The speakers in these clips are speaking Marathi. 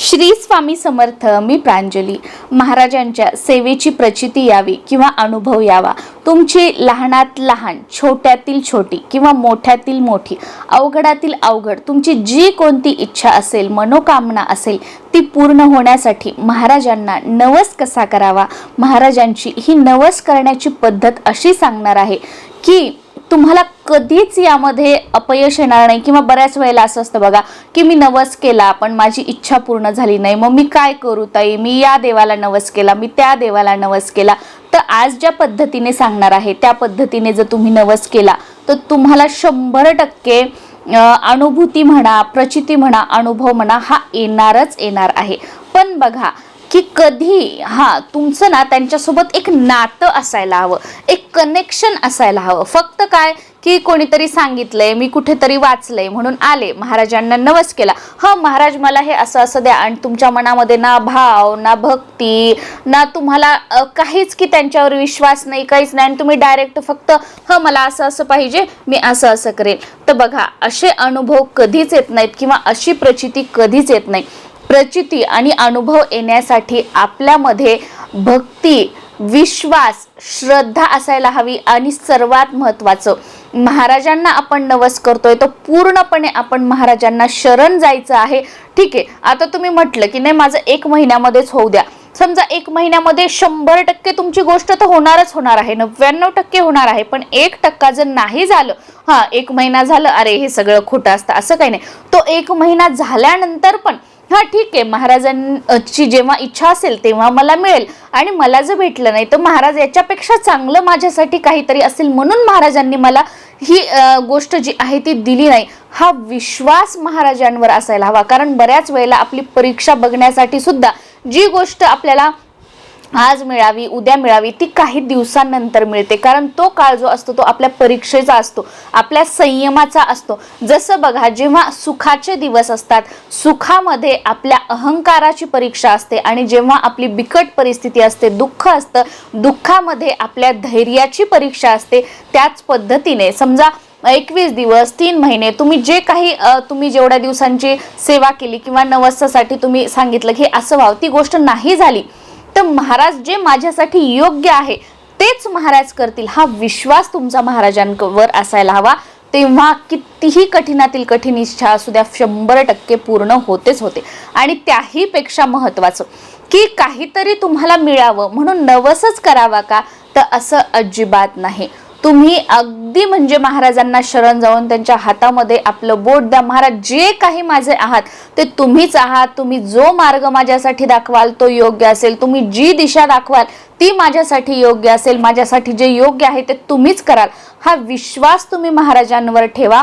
श्री स्वामी समर्थ मी प्रांजली. महाराजांच्या सेवेची प्रचिती यावी किंवा अनुभव यावा. तुमची लहानात लहान छोट्यातील छोटी किंवा मोठ्यातील मोठी अवघडातील अवघड तुमची जी कोणती इच्छा असेल मनोकामना असेल ती पूर्ण होण्यासाठी महाराजांना नवस कसा करावा? महाराजांची ही नवस करण्याची पद्धत अशी सांगणार आहे की तुम्हाला कधीच यामध्ये अपयश येणार नाही किंवा बऱ्याच वेळेला असं असतं बघा की मी नवस केला पण माझी इच्छा पूर्ण झाली नाही. मग मी काय करू ताई? मी या देवाला नवस केला मी त्या देवाला नवस केला. तर आज ज्या पद्धतीने सांगणार आहे त्या पद्धतीने जर तुम्ही नवस केला तर तुम्हाला शंभर टक्के अनुभूती म्हणा प्रचिती म्हणा अनुभव म्हणा हा येणारच येणार आहे. पण बघा की कधी हां तुमचं ना त्यांच्यासोबत एक नातं असायला हवं. एक कनेक्शन असायला हवं. फक्त काय? की कोणीतरी सांगितलंय मी कुठेतरी वाचलंय म्हणून आले. महाराजांना नवस केला. हा महाराज मला हे असं असं द्या आणि तुमच्या मनामध्ये ना भाव ना भक्ती ना तुम्हाला काहीच की त्यांच्यावर विश्वास नाही काहीच नाही. आणि तुम्ही डायरेक्ट फक्त ह मला असं असं पाहिजे मी असं असं करेल तर बघा असे अनुभव कधीच येत नाहीत किंवा अशी प्रचिती कधीच येत नाही. प्रचिती आणि अनुभव येण्यासाठी आपल्यामध्ये भक्ती विश्वास श्रद्धा असायला हवी आणि सर्वात महत्त्वाचं महाराजांना आपण नवस करतोय तर पूर्णपणे आपण महाराजांना शरण जायचं आहे. ठीक आहे आता तुम्ही म्हटलं की नाही माझं एक महिन्यामध्येच होऊ द्या. समजा एक महिन्यामध्ये शंभर टक्के तुमची गोष्ट तर होणारच होणार आहे नव्याण्णव टक्के होणार आहे पण एक टक्का जर नाही झालं हां एक महिना झालं अरे हे सगळं खोटं असतं असं काही नाही. तो एक महिना झाल्यानंतर पण हा ठीक आहे. महाराजांची जेव्हा इच्छा असेल तेव्हा मला मिळेल. आणि मला जर भेटलं नाही तर महाराज याच्यापेक्षा चांगलं माझ्यासाठी काहीतरी असेल म्हणून महाराजांनी मला ही गोष्ट जी आहे ती दिली नाही. हा विश्वास महाराजांवर असायला हवा. कारण बऱ्याच वेळेला आपली परीक्षा बघण्यासाठी सुद्धा जी गोष्ट आपल्याला आज मिळावी उद्या मिळावी ती काही दिवसांनंतर मिळते. कारण तो काळ जो असतो तो आपल्या परीक्षेचा असतो आपल्या संयमाचा असतो. जसं बघा जेव्हा सुखाचे दिवस असतात सुखामध्ये आपल्या अहंकाराची परीक्षा असते आणि जेव्हा आपली बिकट परिस्थिती असते दुःख असतं दुःखामध्ये आपल्या धैर्याची परीक्षा असते त्याच पद्धतीने समजा एकवीस दिवस तीन महिने तुम्ही जे काही तुम्ही जेवढ्या दिवसांची सेवा केली किंवा नवसासाठी तुम्ही सांगितलं की असं व्हावं ती गोष्ट नाही झाली तर महाराज जे माझ्यासाठी योग्य आहे तेच महाराज करतील. हा विश्वास तुमचा महाराजांवर असायला हवा. तेव्हा कितीही कठीणातील कठीण इच्छा असू द्या शंभर टक्के पूर्ण होतेच होते. आणि त्याही पेक्षा महत्वाचं की काहीतरी तुम्हाला मिळावं म्हणून नवसच करावा का? तर असं अजिबात नाही. तुम्ही अगदी म्हणजे महाराजांना शरण जाऊन त्यांच्या हातामध्ये आपलं बोट द्या. महाराज जे काही माझे आहात ते तुम्हीच आहात. तुम्ही जो मार्ग माझ्यासाठी दाखवाल तो योग्य असेल. तुम्ही जी दिशा दाखवाल ती माझ्यासाठी योग्य असेल. माझ्यासाठी जे योग्य आहे ते तुम्हीच कराल. हा विश्वास तुम्ही महाराजांवर ठेवा.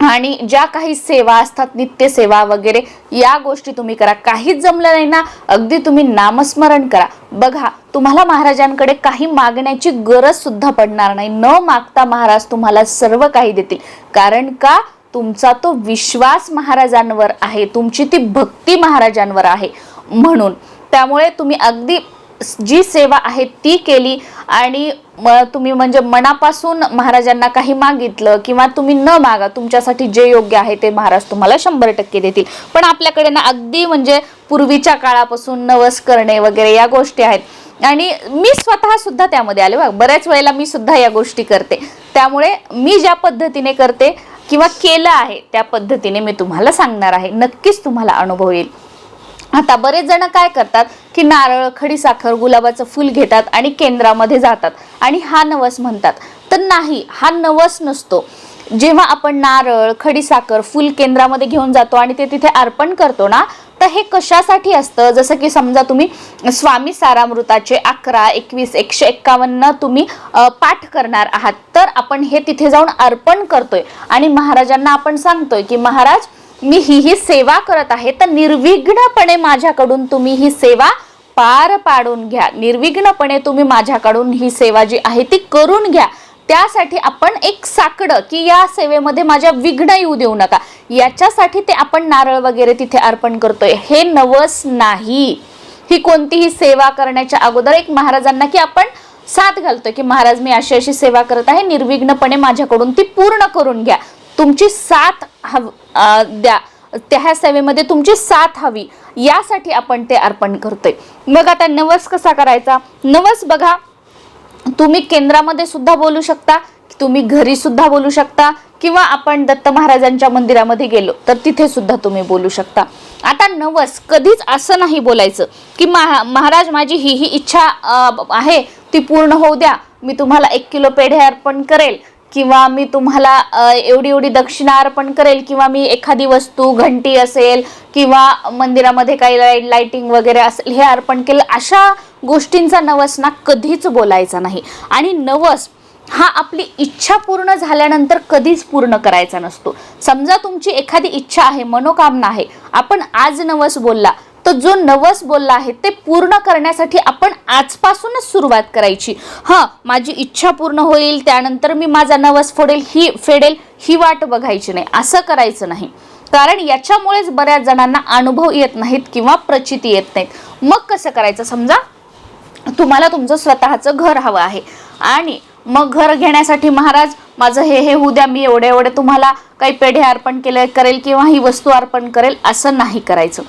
आणि ज्या काही सेवा असतात नित्य सेवा वगैरे या गोष्टी तुम्ही करा. काहीच जमलं नाही ना अगदी तुम्ही नामस्मरण करा. बघा तुम्हाला महाराजांकडे काही मागण्याची गरज सुद्धा पडणार नाही. न मागता महाराज तुम्हाला सर्व काही देतील. कारण का? तुमचा तो विश्वास महाराजांवर आहे. तुमची ती भक्ती महाराजांवर आहे. म्हणून त्यामुळे तुम्ही अगदी जी सेवा आहे ती केली आणि तुम्ही म्हणजे मनापासून महाराजांना काही मागितलं किंवा तुम्ही न मागा तुमच्यासाठी जे योग्य आहे ते महाराज तुम्हाला शंभर टक्के देतील. पण आपल्याकडे ना अगदी म्हणजे पूर्वीच्या काळापासून नवस करणे वगैरे या गोष्टी आहेत. आणि मी स्वतः सुद्धा त्यामध्ये आले. बघा बऱ्याच वेळेला मी सुद्धा या गोष्टी करते. त्यामुळे मी ज्या पद्धतीने करते किंवा केलं आहे त्या पद्धतीने मी तुम्हाला सांगणार आहे. नक्कीच तुम्हाला अनुभव येईल. आता बरेच जण काय करतात की नारळ खडीसाखर गुलाबाचं फुल घेतात आणि केंद्रामध्ये जातात आणि हा नवस म्हणतात. तर नाही हा नवस नसतो. जेव्हा आपण नारळ खडीसाखर फुल केंद्रामध्ये घेऊन जातो आणि ते तिथे अर्पण करतो ना तर हे कशासाठी असतं? जसं की समजा तुम्ही स्वामी सारामृताचे अकरा एकवीस एकशे एक्कावन्न तुम्ही पाठ करणार आहात. तर आपण हे तिथे जाऊन अर्पण करतोय. आणि महाराजांना आपण सांगतोय की महाराज मी ही ही सेवा करत आहे तर निर्विघ्नपणे माझ्याकडून तुम्ही ही सेवा पार पाडून घ्या. निर्विघ्नपणे तुम्ही माझ्याकडून ही सेवा जी आहे ती करून घ्या. त्यासाठी आपण एक साकडं की या सेवेमध्ये माझ्या विघ्न येऊ देऊ नका. याच्यासाठी ते आपण नारळ वगैरे तिथे अर्पण करतोय. हे नवस नाही. ही कोणतीही सेवा करण्याच्या अगोदर एक महाराजांना की आपण साथ घालतोय की महाराज मी अशी अशी सेवा करत आहे निर्विघ्नपणे माझ्याकडून ती पूर्ण करून घ्या. तुमची साथ हव- द्या. त्या सेवेमध्ये तुमची साथ हवी. यासाठी आपण ते अर्पण करतोय. मग आता नवस कसा करायचा? नवस बघा तुम्ही केंद्रामध्ये सुद्धा बोलू शकता तुम्ही घरी सुद्धा बोलू शकता किंवा आपण दत्त महाराजांच्या मंदिरामध्ये गेलो तर तिथे सुद्धा तुम्ही बोलू शकता. आता नवस कधीच असं नाही बोलायचं की महा महाराज माझी ही ही इच्छा आहे ती पूर्ण होऊ द्या. मी तुम्हाला एक किलो पेढे अर्पण करेल. किंवा मी तुम्हाला एवढी एवढी दक्षिणा अर्पण करेल किंवा मी एखादी वस्तू घंटी असेल किंवा मंदिरामध्ये काही लाइट लाईटिंग वगैरे असेल हे अर्पण केलं अशा गोष्टींचा नवस ना कधीच बोलायचा नाही. आणि नवस हा आपली इच्छा पूर्ण झाल्यानंतर कधीच पूर्ण करायचा नसतो. समजा तुमची एखादी इच्छा आहे मनोकामना आहे आपण आज नवस बोलला तर जो नवस बोलला आहे ते पूर्ण करण्यासाठी आपण आजपासूनच सुरुवात करायची. हां माझी इच्छा पूर्ण होईल त्यानंतर मी माझा नवस फोडेल ही फेडेल ही वाट बघायची नाही. असं करायचं नाही. कारण याच्यामुळेच बऱ्याच जणांना अनुभव येत नाहीत किंवा प्रचिती येत नाहीत. मग कसं करायचं समजा? तुम्हाला तुमचं स्वतःचं घर हवं आहे. आणि मग घर घेण्यासाठी महाराज माझं हे हे उद्या मी एवढे एवढे तुम्हाला काही पेढे अर्पण केले करेल किंवा ही वस्तू अर्पण करेल असं नाही करायचं.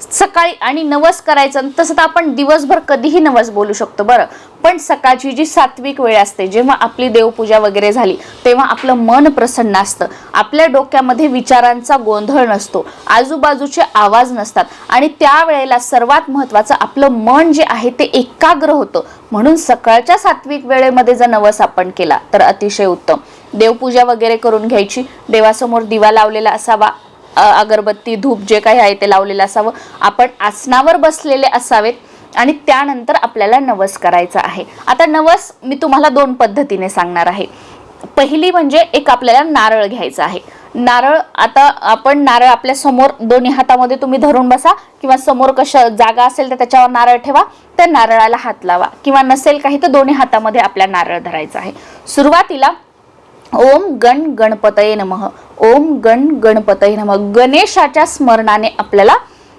सकाळी आणि नवस करायचं तसं तर आपण दिवसभर कधीही नवस बोलू शकतो बरं. पण सकाळची जी सात्विक वेळ असते जेव्हा आपली देवपूजा वगैरे झाली तेव्हा आपलं मन प्रसन्न असतं. आपल्या डोक्यामध्ये विचारांचा गोंधळ नसतो आजूबाजूचे आवाज नसतात आणि त्यावेळेला सर्वात महत्त्वाचं आपलं मन जे आहे ते एकाग्र होतं. म्हणून सकाळच्या सात्विक वेळेमध्ये जर नवस आपण केला तर अतिशय उत्तम. देवपूजा वगैरे करून घ्यायची देवासमोर दिवा लावलेला असावा अगरबत्ती धूप जे काही आहे ते लावलेलं असावं. आपण आसनावर बसलेले असावेत आणि त्यानंतर आपल्याला नवस करायचा आहे. आता नवस मी तुम्हाला दोन पद्धतीने सांगणार आहे. पहिली म्हणजे एक आपल्याला नारळ घ्यायचा आहे. नारळ आता आपण नारळ आपल्यासमोर दोन्ही हातामध्ये तुम्ही धरून बसा किंवा समोर कशा जागा असेल तर त्याच्यावर नारळ ठेवा त्या नारळाला हात लावा. किंवा नसेल काही तर दोन्ही हातामध्ये आपल्या नारळ धरायचा आहे. सुरुवातीला ओम गण गणपतये नमः. ओम गण गणपत नम. गणेशाच्या स्मरणाने आपल्याला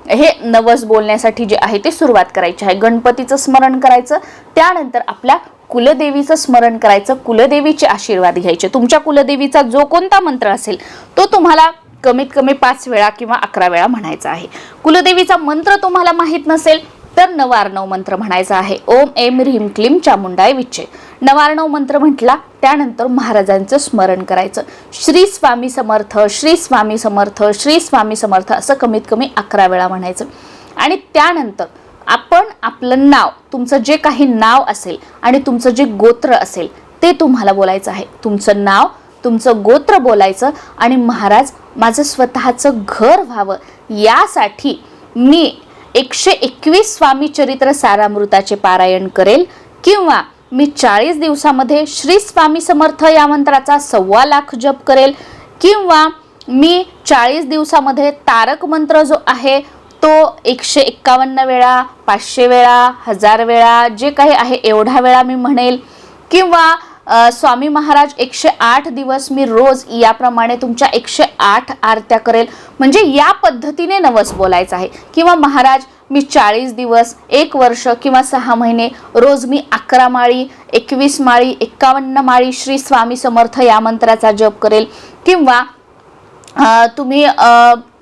हे नवस बोलण्यासाठी जे आहे ते सुरुवात करायची आहे. गणपतीचं स्मरण करायचं त्यानंतर आपल्या कुलदेवीचं स्मरण करायचं कुलदेवीचे आशीर्वाद घ्यायचे. तुमच्या कुलदेवीचा जो कोणता मंत्र असेल तो तुम्हाला कमीत कमी पाच वेळा किंवा अकरा वेळा म्हणायचा आहे. कुलदेवीचा मंत्र तुम्हाला माहीत नसेल तर नवारणव मंत्र म्हणायचा आहे. ओम एम ह्रीम क्लीम चामुंडाय विच्छे नवार्णव मंत्र म्हटला त्यानंतर महाराजांचं स्मरण करायचं. श्री स्वामी समर्थ श्री स्वामी समर्थ श्री स्वामी समर्थ असं कमीत कमी अकरा वेळा म्हणायचं. आणि त्यानंतर आपण आपलं नाव तुमचं जे काही नाव असेल आणि तुमचं जे गोत्र असेल ते तुम्हाला बोलायचं आहे. तुमचं नाव तुमचं गोत्र बोलायचं आणि महाराज माझं स्वतःचं घर व्हावं यासाठी मी एकशे एकवीस स्वामी चरित्र सारामृताचे पारायण करेल किंवा मी चाळीस दिवसामध्ये श्री स्वामी समर्थ या मंत्राचा सव्वा लाख जप करेल किंवा मी चाळीस दिवसामध्ये तारक मंत्र जो आहे तो एकशे एक्कावन्न वेळा पाचशे वेळा हजार वेळा जे काही आहे एवढा वेळा मी म्हणेल किंवा स्वामी महाराज एकशे आठ दिवस मी रोज याप्रमाणे तुमच्या एकशे आठ आरत्या करेल. म्हणजे या पद्धतीने नवस बोलायचं आहे. किंवा महाराज मी चाळीस दिवस एक वर्ष किंवा सहा महिने रोज मी अकरा माळी एकवीस माळी एक्कावन्न माळी श्री स्वामी समर्थ या मंत्राचा जप करेल. किंवा तुम्ही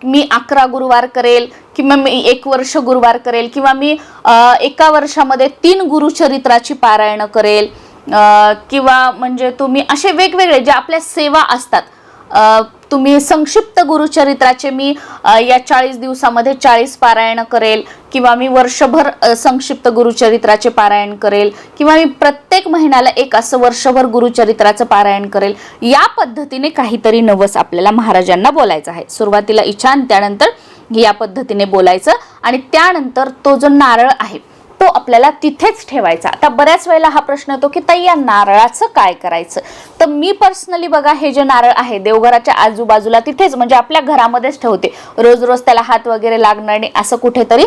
मी अकरा गुरुवार करेल किंवा मी एक वर्ष गुरुवार करेल किंवा मी एका वर्षामध्ये तीन गुरुचरित्राची पारायणं करेल. किंवा म्हणजे तुम्ही असे वेगवेगळे जे आपल्या सेवा असतात तुम्ही संक्षिप्त गुरुचरित्राचे मी या चाळीस दिवसामध्ये चाळीस पारायण करेल किंवा मी वर्षभर संक्षिप्त गुरुचरित्राचे पारायण करेल किंवा मी प्रत्येक महिन्याला एक असं वर्षभर गुरुचरित्राचं पारायण करेल या पद्धतीने काहीतरी नवस आपल्याला महाराजांना बोलायचं आहे. सुरुवातीला इच्छा आणि त्यानंतर या पद्धतीने बोलायचं आणि त्यानंतर तो जो नारळ आहे तो आपल्याला तिथेच ठेवायचा. आता बऱ्याच वेळेला हा प्रश्न येतो की ताई या नारळाचं काय करायचं? तर मी पर्सनली बघा हे जे नारळ आहे देवघराच्या आजूबाजूला तिथेच म्हणजे आपल्या घरामध्येच ठेवते. रोज रोज त्याला हात वगैरे लागणार नाही असं कुठेतरी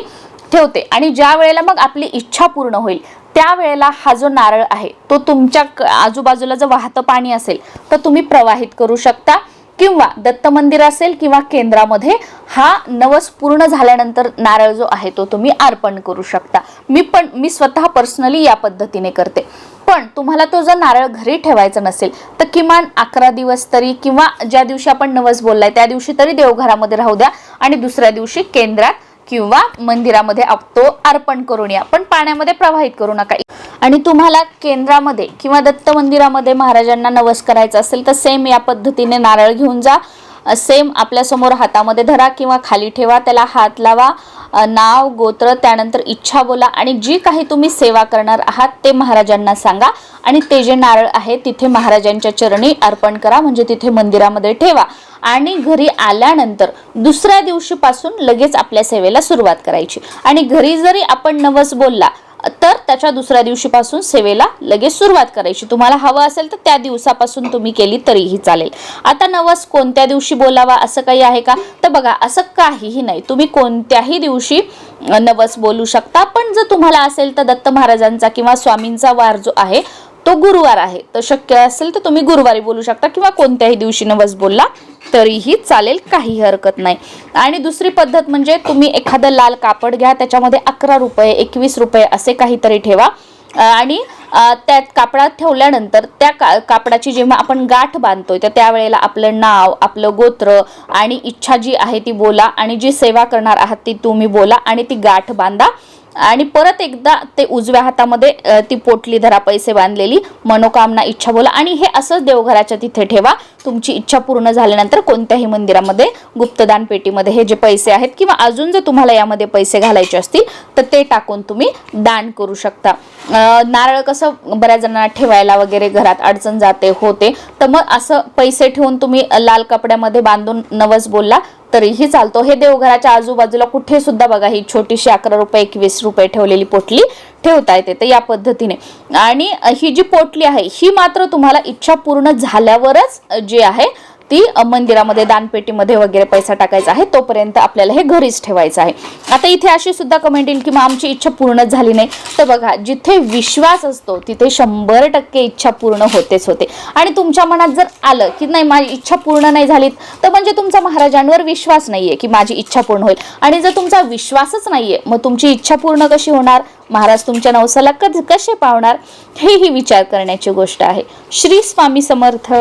ठेवते. आणि ज्या वेळेला मग आपली इच्छा पूर्ण होईल त्यावेळेला हा जो नारळ आहे तो तुमच्या क- आजूबाजूला जर वाहतं पाणी असेल तर तुम्ही प्रवाहित करू शकता. किंवा दत्त मंदिर असेल किंवा केंद्रामध्ये हा नवस पूर्ण झाल्यानंतर नारळ जो आहे तो तुम्ही अर्पण करू शकता. मी पण मी स्वतः पर्सनली या पद्धतीने करते. पण तुम्हाला तो जर नारळ घरी ठेवायचा नसेल तर किमान अकरा दिवस तरी किंवा ज्या दिवशी आपण नवस बोललाय त्या दिवशी तरी देवघरामध्ये राहू द्या आणि दुसऱ्या दिवशी केंद्रात किंवा मंदिरामध्ये तो अर्पण करून या. पण पाण्यामध्ये प्रवाहित करू नका. आणि तुम्हाला केंद्रामध्ये किंवा दत्त मंदिरामध्ये महाराजांना नवस करायचा असेल तर सेम या पद्धतीने नारळ घेऊन जा. सेम आपल्यासमोर हातामध्ये धरा किंवा खाली ठेवा त्याला हात लावा नाव गोत्र त्यानंतर इच्छा बोला आणि जी काही तुम्ही सेवा करणार आहात ते महाराजांना सांगा आणि ते जे नारळ आहे तिथे महाराजांच्या चरणी अर्पण करा म्हणजे तिथे मंदिरामध्ये ठेवा. आणि घरी आल्यानंतर दुसऱ्या दिवशीपासून लगेच आपल्या सेवेला सुरुवात करायची. आणि घरी जरी आपण नवस बोलला तर त्याच्या दुसऱ्या दिवशीपासून सेवेला लगेच सुरुवात करायची. तुम्हाला हवं असेल तर त्या दिवसापासून तुम्ही केली तरीही चालेल. आता नवस कोणत्या दिवशी बोलावा असं काही आहे का? तर बघा असं काहीही नाही. तुम्ही कोणत्याही दिवशी नवस बोलू शकता. पण जर तुम्हाला असेल तर दत्त महाराजांचा किंवा स्वामींचा वार जो आहे तो गुरुवार आहे. तर शक्य असेल तर तुम्ही गुरुवारी बोलू शकता किंवा कोणत्याही दिवशी नवस बोलला तरीही चालेल काही हरकत नाही. आणि दुसरी पद्धत म्हणजे तुम्ही एखादं लाल कापड घ्या त्याच्यामध्ये अकरा रुपये एकवीस रुपये असे काहीतरी ठेवा. आणि त्या कापडात ठेवल्यानंतर त्या का कापडाची जेव्हा आपण गाठ बांधतोय तर त्यावेळेला आपलं नाव आपलं गोत्र आणि इच्छा जी आहे ती बोला आणि जी सेवा करणार आहात ती तुम्ही बोला आणि ती गाठ बांधा. आणि परत एकदा ते उजव्या हातामध्ये ती पोटली धरा पैसे बांधलेली मनोकामना इच्छा बोला आणि हे असंच देवघराच्या तिथे ठेवा. तुमची इच्छा पूर्ण झाल्यानंतर कोणत्याही मंदिरामध्ये गुप्तदान पेटीमध्ये हे जे पैसे आहेत किंवा अजून जर तुम्हाला यामध्ये पैसे घालायचे असतील तर ते टाकून तुम्ही दान करू शकता. नारळ कसं बऱ्याच जणांना ठेवायला वगैरे घरात अडचण जाते होते. तर मग असं पैसे ठेवून तुम्ही लाल कपड्यामध्ये बांधून नवस बोलला तरीही चालतो. हे देवघराच्या आजूबाजूला कुठे सुद्धा बघा ही छोटीशी अकरा रुपये एकवीस रुपये ठेवलेली पोटली ठेवता येते तर या पद्धतीने. आणि ही जी पोटली आहे ही मात्र तुम्हाला इच्छा पूर्ण झाल्यावरच जी आहे ती मंदिरामध्ये दानपेटीमध्ये वगैरे पैसा टाकायचा आहे तोपर्यंत आपल्याला हे घरीच ठेवायचं आहे. आता इथे अशी सुद्धा कमेंट येईल की मग आमची इच्छा पूर्ण झाली नाही. तर बघा जिथे विश्वास असतो तिथे शंभर टक्के इच्छा पूर्ण होतेच होते. आणि तुमच्या मनात जर आलं की नाही माझी इच्छा पूर्ण नाही झाली तर म्हणजे तुमचा महाराजांवर विश्वास नाहीये की माझी इच्छा पूर्ण होईल. आणि जर तुमचा विश्वासच नाहीये मग तुमची इच्छा पूर्ण कशी होणार? महाराज तुमच्या नवसाला कधी कसे पावणार हेही विचार करण्याची गोष्ट आहे. श्री स्वामी समर्थ.